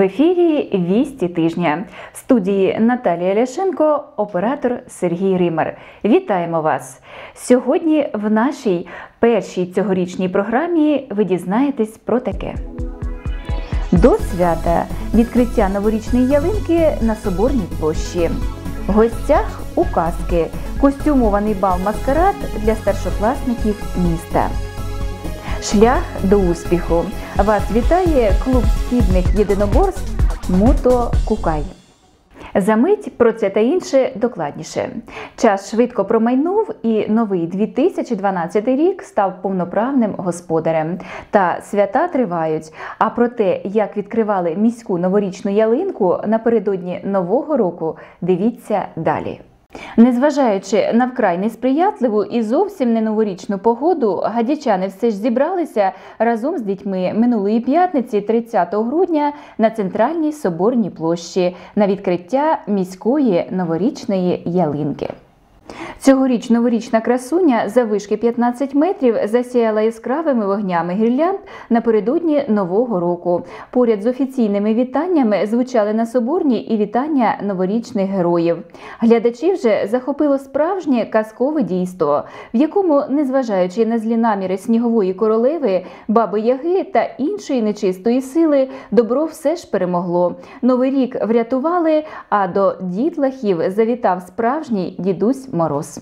В ефірі Вісті тижня в студії Наталія Ляшенко, оператор Сергій Римар. Вітаємо вас! Сьогодні в нашій першій цьогорічній програмі ви дізнаєтесь про таке. До свята відкриття новорічної ялинки на Соборній площі. В гостях указки костюмований бал маскарад для старшокласників міста. Шлях до успіху. Вас вітає клуб східних єдиноборств Мото Кукай. Замить про це та інше докладніше. Час швидко промайнув, і новий 2012 рік став повноправним господарем. Та свята тривають. А про те, як відкривали міську новорічну ялинку напередодні нового року, дивіться далі. Незважаючи на вкрай несприятливу і зовсім не новорічну погоду, гадячани все ж зібралися разом з дітьми минулої п'ятниці, 30 грудня, на центральній соборній площі на відкриття міської новорічної ялинки. Цьогоріч новорічна красуня завишки 15 метрів засіяла яскравими вогнями гірлянд напередодні нового року. Поряд з офіційними вітаннями звучали на соборні і вітання новорічних героїв. Глядачі вже захопило справжнє казкове дійство, в якому, незважаючи на злі наміри снігової королеви, баби Яги та іншої нечистої сили, добро все ж перемогло. Новий рік врятували, а до дітлахів завітав справжній дідусь Мороз.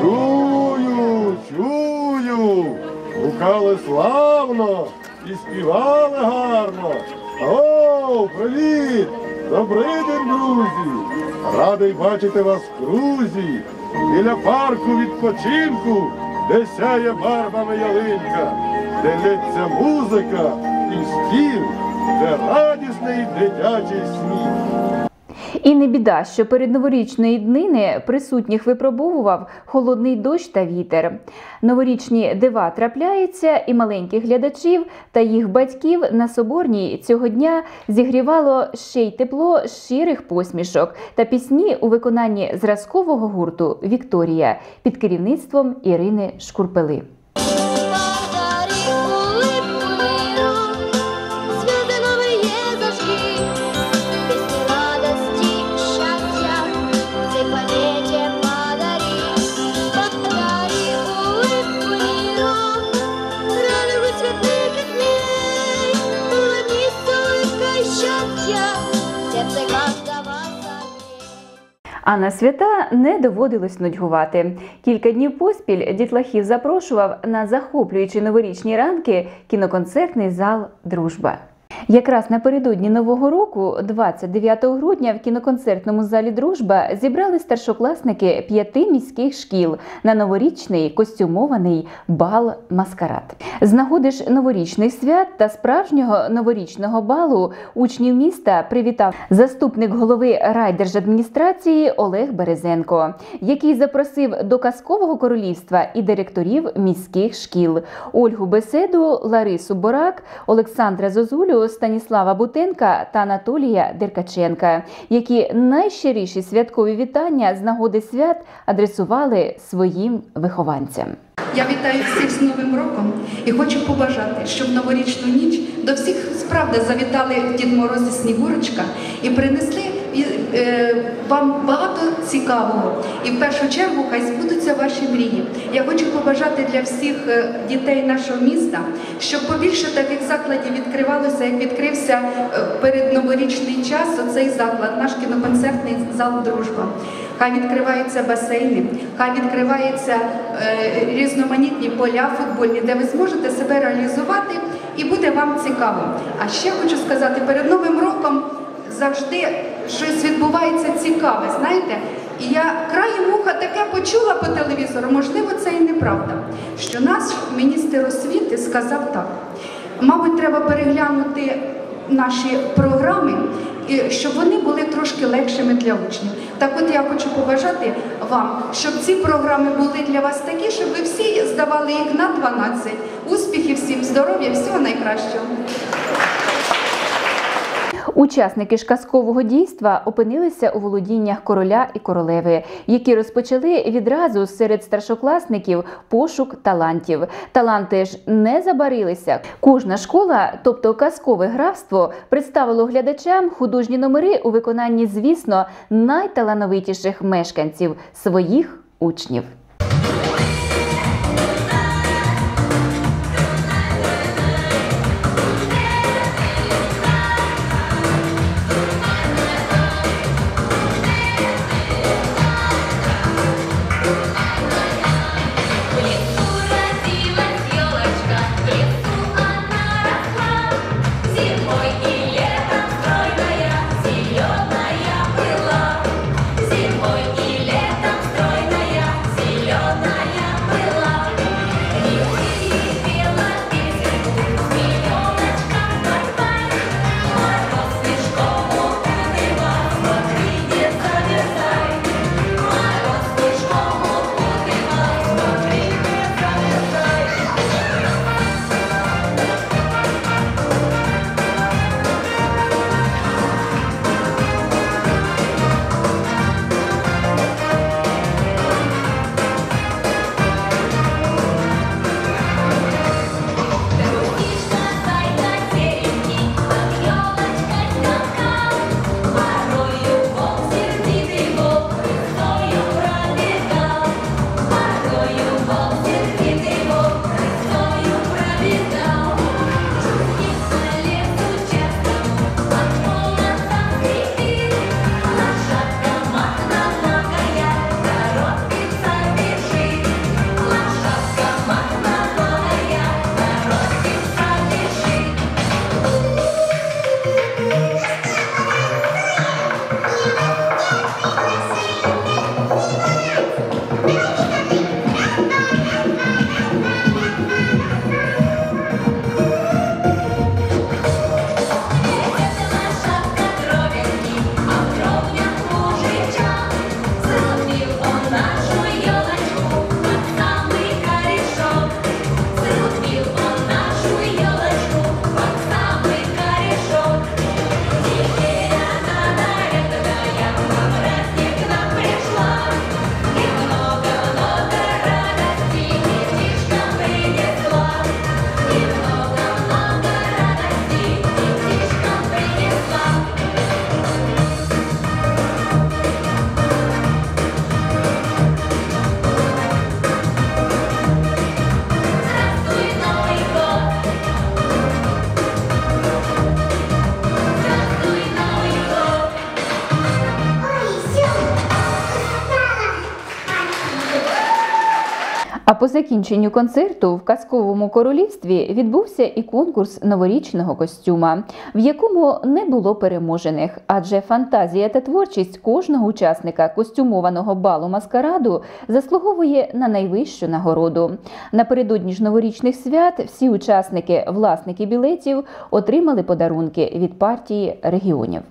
Чую, чую, гукали славно і співали гарно. О, привіт! Добрий день, друзі! Радий бачити вас в крузі, біля парку відпочинку, де сяє барвами ялинка, де лється музика і стіл, де радісний дитячий сміх. І не біда, що перед новорічної днини присутніх випробовував холодний дощ та вітер. Новорічні дива трапляються, і маленьких глядачів та їх батьків на соборній цього дня зігрівало ще й тепло щирих посмішок та пісні у виконанні зразкового гурту Вікторія під керівництвом Ірини Шкурпели. А на свята не доводилось нудьгувати. Кілька днів поспіль дітлахів запрошував на захоплюючі новорічні ранки кіноконцертний зал Дружба. Якраз напередодні нового року, 29 грудня, в кіноконцертному залі Дружба зібрали старшокласники п'яти міських шкіл на новорічний костюмований бал маскарад. З нагоди ж новорічних свят та справжнього новорічного балу учнів міста привітав заступник голови райдержадміністрації Олег Березенко, який запросив до казкового королівства і директорів міських шкіл Ольгу Беседу, Ларису Борак, Олександра Зозулю, Станіслава Бутенка та Анатолія Деркаченка, які найщиріші святкові вітання з нагоди свят адресували своїм вихованцям. Я вітаю всіх з Новим роком і хочу побажати, щоб в новорічну ніч до всіх справді завітали Дід Мороз і Снігурочка і принесли е, вам багато цікавого. І в першу чергу хай збудуться ваші мрії. Я хочу побажати для всіх е, дітей нашого міста, щоб побільше таких закладів відкривалося, як відкрився е, перед новорічний час оцей заклад, наш кіноконцертний зал Дружба. Хай відкриваються басейни, хай відкриваються е, різноманітні поля футбольні, де ви зможете себе реалізувати і буде вам цікаво. А ще хочу сказати, перед Новим роком завжди щось відбувається цікаве, знаєте? І я краєм уха таке почула по телевізору, можливо, це і неправда, що наш міністр освіти сказав так: мабуть, треба переглянути наші програми, щоб вони були трошки легшими для учнів. Так от я хочу побажати вам, щоб ці програми були для вас такі, щоб ви всі здавали їх на 12. Успіхів всім, здоров'я, всього найкращого. Учасники ж казкового дійства опинилися у володіннях короля і королеви, які розпочали відразу серед старшокласників пошук талантів. Таланти ж не забарилися. Кожна школа, тобто казкове графство, представило глядачам художні номери у виконанні, звісно, найталановитіших мешканців своїх учнів. По закінченню концерту в казковому королівстві відбувся і конкурс новорічного костюма, в якому не було переможених, адже фантазія та творчість кожного учасника костюмованого балу маскараду заслуговує на найвищу нагороду. Напередодні ж новорічних свят всі учасники, власники білетів, отримали подарунки від партії регіонів.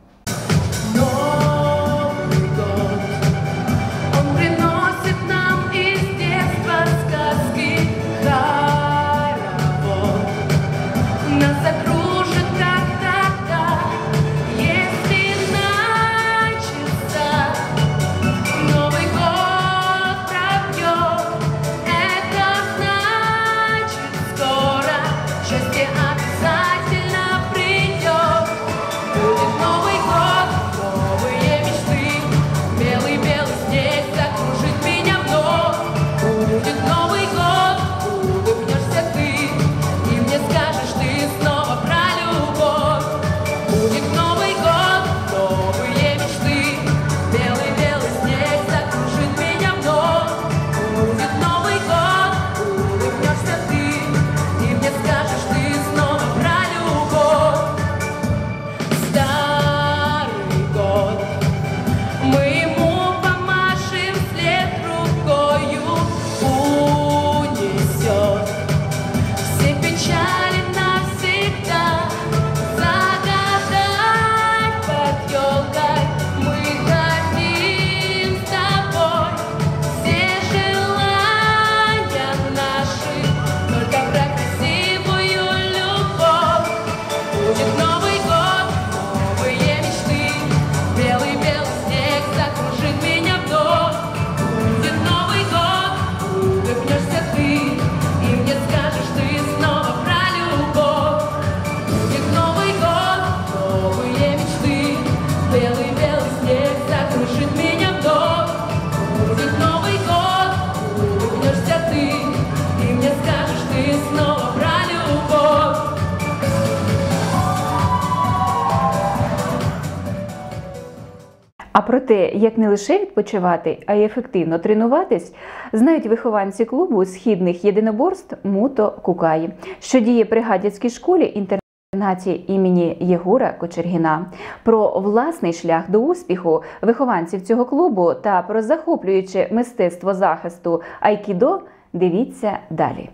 Те, як не лише відпочивати, а й ефективно тренуватись, знають вихованці клубу східних єдиноборств Муто Кукаї, що діє при гадяцькій школі інтернаті імені Єгора Кочергіна. Про власний шлях до успіху вихованців цього клубу та про захоплююче мистецтво захисту Айкідо дивіться далі.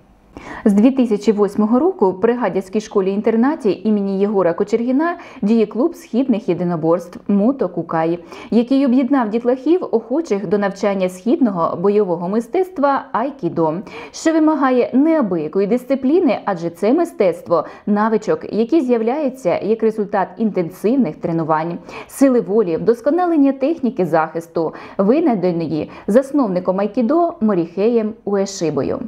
З 2008 року при гадяцькій школі-інтернаті імені Єгора Кочергіна діє клуб східних єдиноборств Муто Кукаї, який об'єднав дітлахів, охочих до навчання східного бойового мистецтва Айкідо, що вимагає неабиякої дисципліни, адже це мистецтво навичок, які з'являються як результат інтенсивних тренувань, сили волі, вдосконалення техніки захисту, винайденої засновником Айкідо Моріхеєм Уешибою.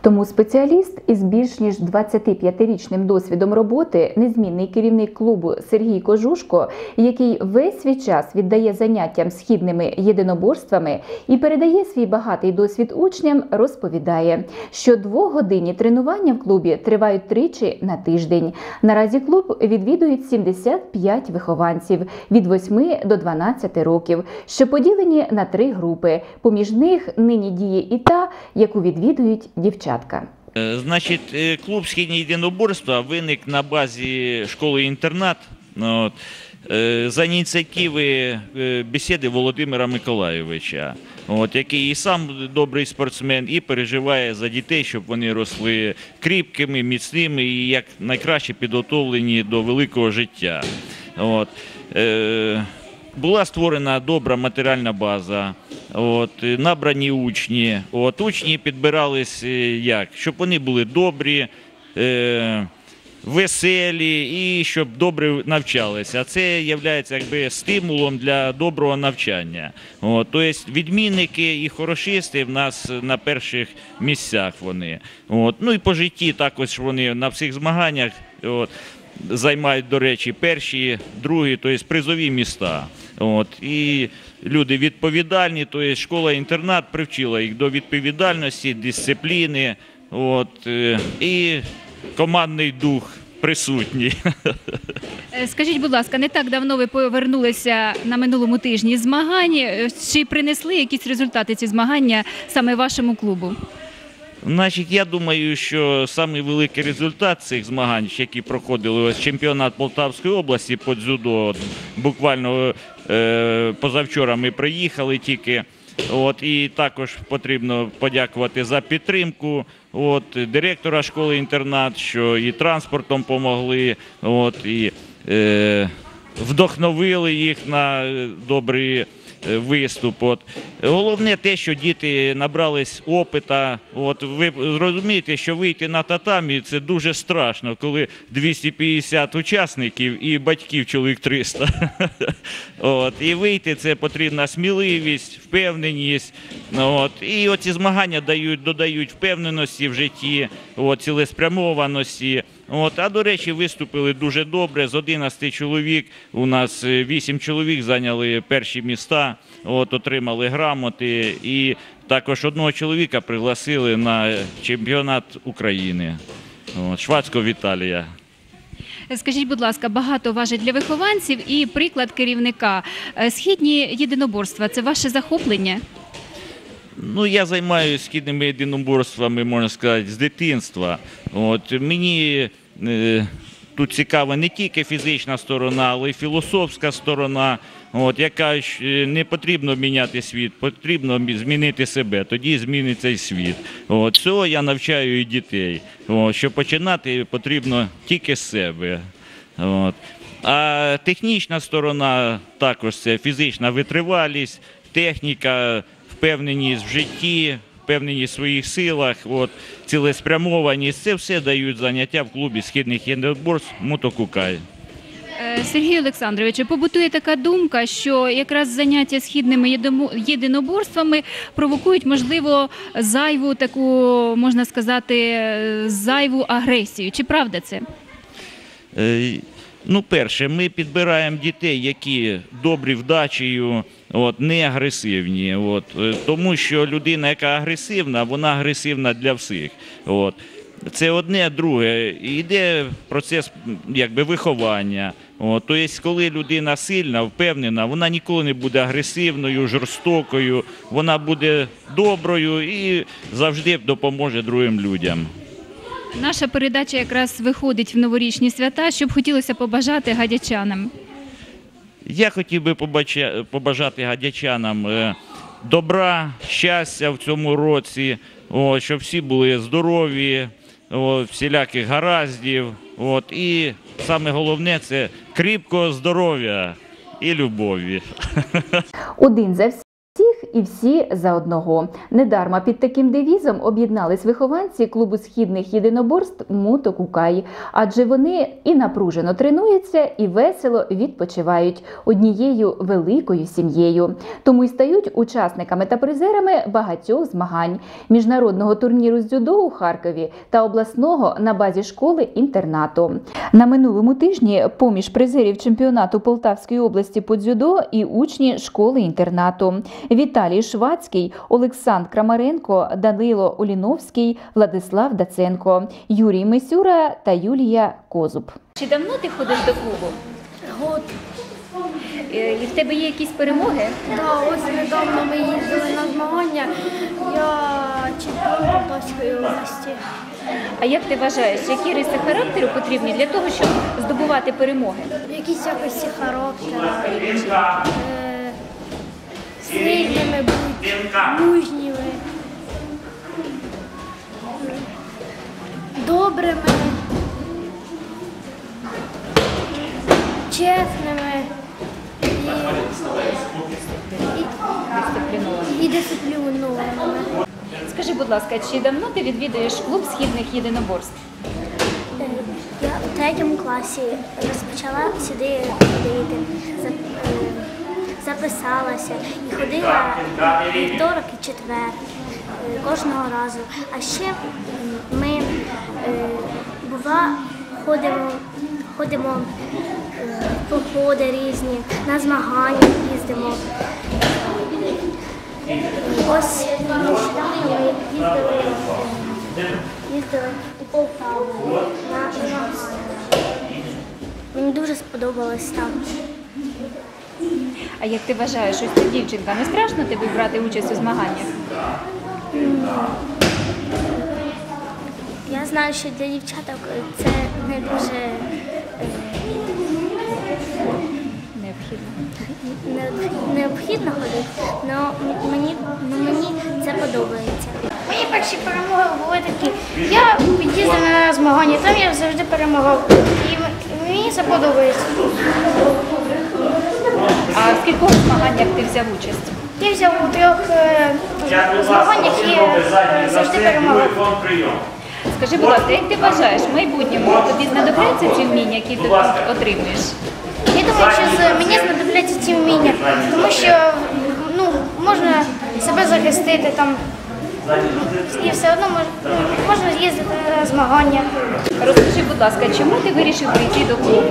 Тому спеціаліст із більш ніж 25-річним досвідом роботи, незмінний керівник клубу Сергій Кожушко, який весь свій час віддає заняттям східними єдиноборствами і передає свій багатий досвід учням, розповідає, що двогодинні тренування в клубі тривають тричі на тиждень. Наразі клуб відвідують 75 вихованців від 8 до 12 років, що поділені на три групи. Поміж них нині діє і та, яку відвідують дівчатка. Е, Значить, е, клуб «Східні єдиноборства виник на базі школи-інтернат. ну, От, е, за ініціативи бесіди Володимира Миколайовича, от, який і сам добрий спортсмен, і переживає за дітей, щоб вони росли кріпкими, міцними і як найкраще підготовлені до великого життя. От, була створена добра матеріальна база, от, набрані учні. От, учні підбирались е, як? Щоб вони були добрі, е, веселі і щоб добре навчалися. Це є якби стимулом для доброго навчання. От, тобто відмінники і хорошисти в нас на перших місцях вони. От, ну і по житті також вони на всіх змаганнях. От, займають, до речі, перші, другі, тобто призові міста. От, і люди відповідальні, тобто школа-інтернат привчила їх до відповідальності, дисципліни, от, е, і командний дух присутній. Е, Скажіть, будь ласка, не так давно ви повернулися на минулому тижні змагань. Е, Чи принесли якісь результати ці змагання саме вашому клубу? Значить, я думаю, що самий великий результат цих змагань, які проходили ось чемпіонат Полтавської області по дзюдо, буквально позавчора ми приїхали тільки. От, і також потрібно подякувати за підтримку от, директора школи-інтернат, що і транспортом допомогли, от, і е, вдохновили їх на е, добрий е, виступ. От. Головне те, що діти набрались опита. От, ви розумієте, що вийти на татамі це дуже страшно, коли 250 учасників і батьків чоловік 300. От, і вийти це потрібна сміливість, впевненість. Ну, От, і оці змагання дають, додають впевненості в житті, от, цілеспрямованості. От, а до речі, виступили дуже добре. З 11 чоловік у нас 8 чоловік зайняли перші міста, от, отримали грамоти. І також одного чоловіка пригласили на чемпіонат України. От, Швадського Віталія. Е, Скажіть, будь ласка, багато важить для вихованців і приклад керівника. Е, Східні єдиноборства це ваше захоплення? Ну, я займаюся східними єдиноборствами, можна сказати, з дитинства. От, мені е, тут цікава не тільки фізична сторона, але й філософська сторона, от, яка е, не потрібно міняти світ, потрібно змінити себе, тоді зміниться і світ. От, цього я навчаю і дітей. От, що починати потрібно тільки з себе. От. А технічна сторона також це фізична витривалість, техніка, впевненість в житті, впевненість в своїх силах, от, цілеспрямованість. Це все дають заняття в клубі східних єдиноборств Мотокукай. Е, Сергій Олександрович, побутує така думка, що якраз заняття східними єдиноборствами провокують, можливо, зайву таку, можна сказати, зайву агресію. Чи правда це? Е, Ну, перше, ми підбираємо дітей, які добрі вдачею, от, не агресивні. От, е, тому що людина, яка агресивна, вона агресивна для всіх. От. це одне, друге. Йде процес якби, виховання. От, тобто, коли людина сильна, впевнена, вона ніколи не буде агресивною, жорстокою, вона буде доброю і завжди допоможе другим людям. Наша передача якраз виходить в новорічні свята. Що б хотілося побажати гадячанам? Я хотів би побажати гадячанам е, добра, щастя в цьому році, щоб всі були здорові, всіляких гараздів. І саме головне це кріпкого здоров'я і любові. Один за всіх і всі за одного. Недарма під таким девізом об'єднались вихованці клубу східних єдиноборств Мото Кукай, адже вони і напружено тренуються, і весело відпочивають однією великою сім'єю. Тому й стають учасниками та призерами багатьох змагань міжнародного турніру з дзюдо у Харкові та обласного на базі школи інтернату. На минулому тижні поміж призерів чемпіонату Полтавської області по дзюдо і учні школи інтернату Віталій Швацький, Олександр Крамаренко, Данило Оліновський, Владислав Даценко, Юрій Мисюра та Юлія Козуб. Чи давно ти ходиш до клубу? Год. І в тебе є якісь перемоги? Да, ось недавно ми їздили на змагання. Я чемпіон Полтавської області. А як ти вважаєш, які риси характеру потрібні для того, щоб здобувати перемоги? Якісь якості характера. Е, сильними будь, мужніми. Добрими. Чесними. І, і, і дисциплінованими. Скажи, будь ласка, чи давно ти відвідуєш клуб східних єдиноборств? Я в третьому класі розпочала сюди ходити, е, записалася і ходила вівторок і четвер е, кожного разу. А ще ми е, бува ходимо, ходимо е, в походи різні, на змагання їздимо. Ось нещодавно ми їздили, їздили у Полтаву на на змагання. Мені дуже сподобалось там. А як ти вважаєш, ось ти дівчинка, не страшно тобі брати участь у змаганнях? Я знаю, що для дівчаток це не дуже е, Необхідно. необхідно- ходити, але мені, ну, мені це подобається. Мої перші перемоги були такі. Я під'їздив на змагання, там я завжди перемагав. І мені це подобається. А в скількох змаганнях ти взяв участь? Я взяв у трьох е, змаганнях і е, завжди перемагав. Скажи, будь ласка, як ти вважаєш, в майбутньому тобі знадобляться ці вміння, які ти тут отримуєш? Я думаю, що мені знадобляться ці вміння, тому що ну, можна себе захистити там. І все одно мож, ну, можна їздити на змагання. Розкажи, будь ласка, чому ти вирішив прийти до клубу?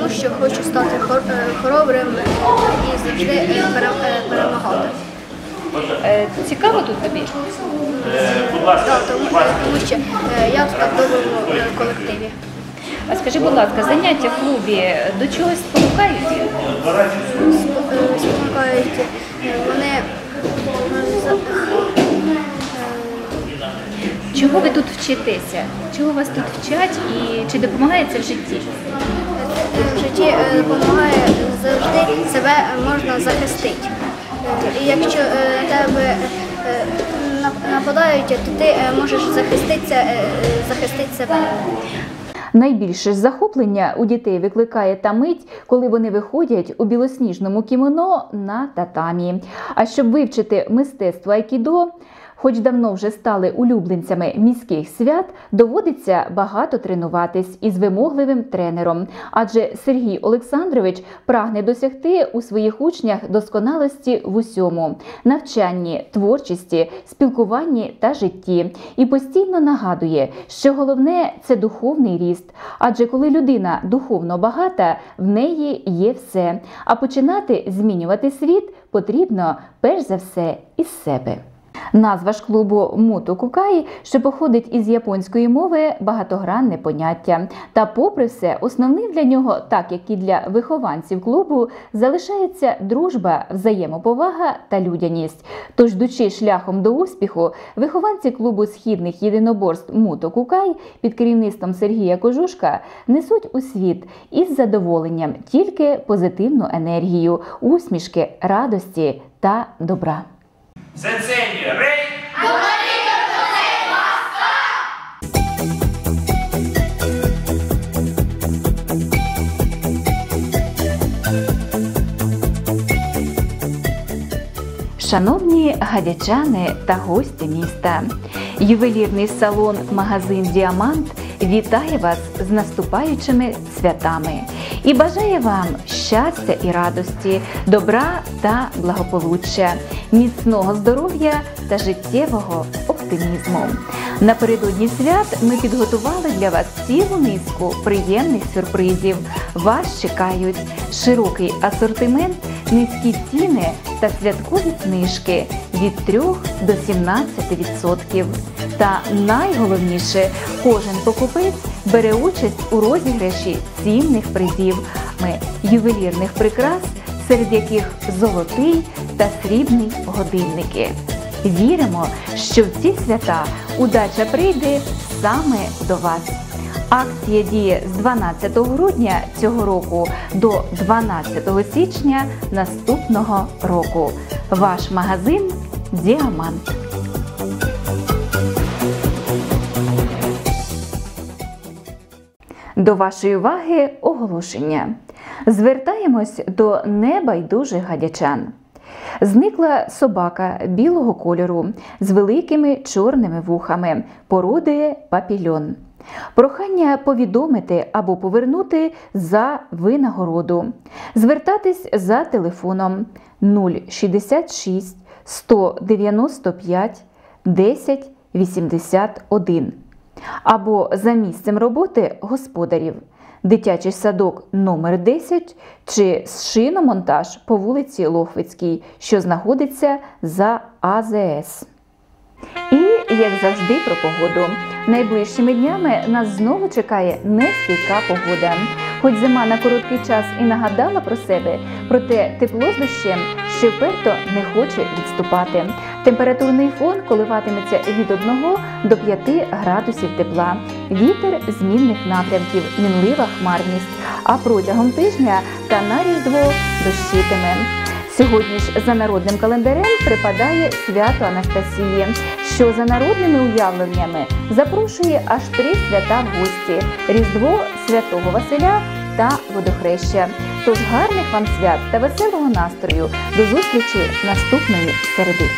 Тому що хочу стати хоробрим і завжди перемагати. Е, Цікаво тут тобі? тому, що я в так доброму колективі. А скажи, будь ласка, заняття в клубі до чогось спонукають? Спонукають вони Чого ви тут вчитеся? Чого вас тут вчать і чи допомагає це в житті? В житті е, допомагає завжди себе можна захистити. Е, якщо е, тебе нап- нападають, то ти можеш захиститися, захистити себе. Найбільше захоплення у дітей викликає та мить, коли вони виходять у білосніжному кімоно на татамі. А щоб вивчити мистецтво айкідо, хоч давно вже стали улюбленцями міських свят, доводиться багато тренуватись із вимогливим тренером. Адже Сергій Олександрович прагне досягти у своїх учнях досконалості в усьому навчанні, творчості, спілкуванні та житті, і постійно нагадує, що головне це духовний ріст. Адже коли людина духовно багата, в неї є все. А починати змінювати світ потрібно перш за все із себе. Назва ж клубу Муту Кукай, що походить із японської мови, багатогранне поняття. Та, попри все, основним для нього, так як і для вихованців клубу, залишається дружба, взаємоповага та людяність. Тож, йдучи шляхом до успіху, вихованці клубу східних єдиноборств Муто Кукай під керівництвом Сергія Кожушка несуть у світ із задоволенням тільки позитивну енергію, усмішки, радості та добра. Сенсені, рей! Шановні гадячани та гості міста, ювелірний салон магазин Діамант вітає вас з наступаючими святами і бажає вам щастя і радості, добра та благополуччя, міцного здоров'я та життєвого оптимізму. Напередодні свят ми підготували для вас цілу низку приємних сюрпризів. Вас чекають широкий асортимент, низькі ціни та святкові знижки від 3 до 17%. Та найголовніше, кожен покупець бере участь у розіграші цінних призів ювелірних прикрас, серед яких золотий та срібний годинники. Віримо, що в ці свята удача прийде саме до вас. Акція діє з 12 грудня цього року до 12 січня наступного року. Ваш магазин Діамант. До вашої уваги оголошення. Звертаємось до небайдужих гадячан. Зникла собака білого кольору з великими чорними вухами, породи папільон. Прохання повідомити або повернути за винагороду. Звертатись за телефоном 066 195 10 81 або за місцем роботи господарів. Дитячий садок номер 10 чи шиномонтаж по вулиці Лохвицькій, що знаходиться за АЗС. І, як завжди, про погоду. Найближчими днями нас знову чекає нестійка погода. Хоч зима на короткий час і нагадала про себе, проте тепло з дощем ще вперто не хоче відступати. Температурний фон коливатиметься від 1 до 5 градусів тепла. Вітер змінних напрямків, мінлива хмарність. А протягом тижня та на різдво дощитиме. Сьогодні ж за народним календарем припадає свято Анастасії, що за народними уявленнями запрошує аж три свята в гості: Різдво Святого Василя та Водохреща. Тож гарних вам свят та веселого настрою. До зустрічі наступної середи.